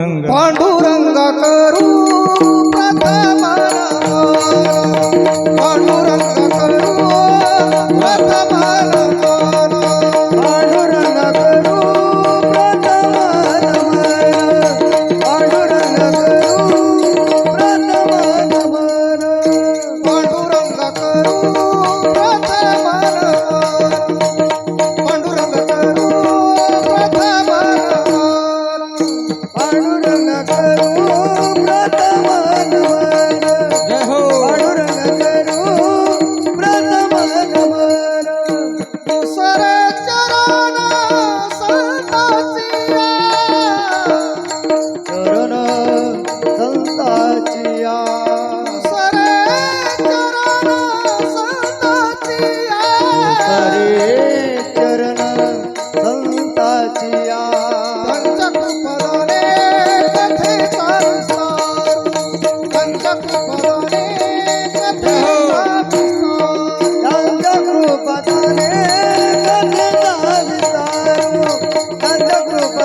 पांडुरंग करू प्रथम. पांडुरंग करू प्रथम. पांडुरंग करू प्रथम. पांडुरंग करू प्रथम. पांडुरंग करू करूं